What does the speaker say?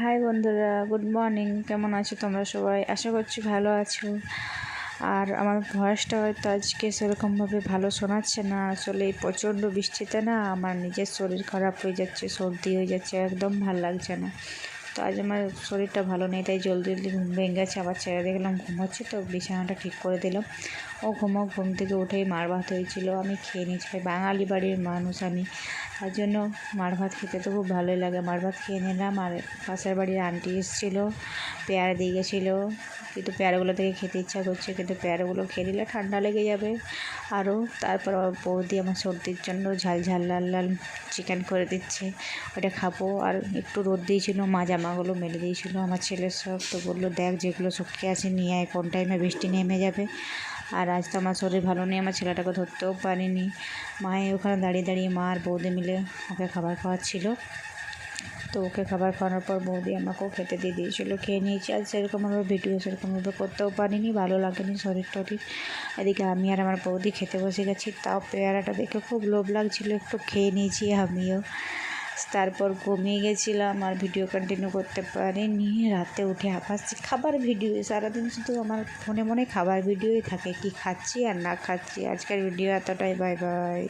High বন্ধুরা, good morning. কেমন আছো তোমরা সবাই? আশা করছি ভালো আছো। আর আমার ভয়েসটা হয়তো আজকে সেরকমভাবে ভালো শোনাচ্ছে না। আসলে প্রচণ্ড বৃষ্টিতে না আমার নিজের শরীর খারাপ হয়ে যাচ্ছে, সর্দি হয়ে যাচ্ছে, একদম ভালো লাগছে না। তো আজ আমার শরীরটা ভালো নেই, তাই জলদি জলদি ঘুম ভেঙে গেছে। আবার ছেড়ে দেখলাম ঘুমোচ্ছে তো বিছানাটা ঠিক করে দিলাম। ও ঘুমো ঘুম থেকে উঠেই মার ভাত হয়েছিল, আমি খেয়ে নিয়েছি। বাঙালি বাড়ির মানুষ আমি। তার জন্য মার ভাত খেতে তো খুব ভালোই লাগে। মার ভাত খেয়ে নিলাম, আর পাশের বাড়ির আন্টি এসেছিল, পেয়ারা দিয়ে গেছিল। কিন্তু পেয়ারাগুলো থেকে খেতে ইচ্ছা করছে, কিন্তু পেয়ারাগুলো খেয়ে নিলে ঠান্ডা লেগে যাবে। আরও তারপর বৌদি আমার সর্দির জন্য ঝাল ঝাল লাল লাল চিকেন করে দিচ্ছে। ওটা খাব, আর একটু রোদ দিয়েছিল মা জামাগুলো মেলে দিয়েছিলো, আমার ছেলের সব তো বলল, দেখ যেগুলো শুকিয়ে আছে নিয়ে আয়, কোন টাইমে বৃষ্টি নেমে যাবে। আর আজ তো আমার শরীর ভালো নেই, আমার ছেলেটাকে ধরতেও পারিনি। মায়ে ওখানে দাঁড়িয়ে দাঁড়িয়ে মা আর বৌদি মিলে ওকে খাবার খাওয়াচ্ছিলো। তো ওকে খাবার খাওয়ানোর পর বৌদি আমাকেও খেতে দিয়ে দিয়েছিলো, খেয়ে নিয়েছি। আর সেরকমভাবে ভিডিও সেরকমভাবে করতেও পারিনি, ভালো লাগেনি শরীর টরীর। এদিকে আমি আর আমার বৌদি খেতে বসে গেছি, তাও পেয়ারাটা দেখে খুব লোভ লাগছিল, একটু খেয়ে নিয়েছি আমিও। তারপর ঘুমিয়ে গেছিলাম আর ভিডিও কন্টিনিউ করতে পারিনি। রাতে উঠে আবার খাবার ভিডিও সারাদিন শুধু আমার মনে মনে খাবার ভিডিওই থাকে। কি খাচ্ছি আর না খাচ্ছি? আজকের ভিডিও এতটাই। Bye bye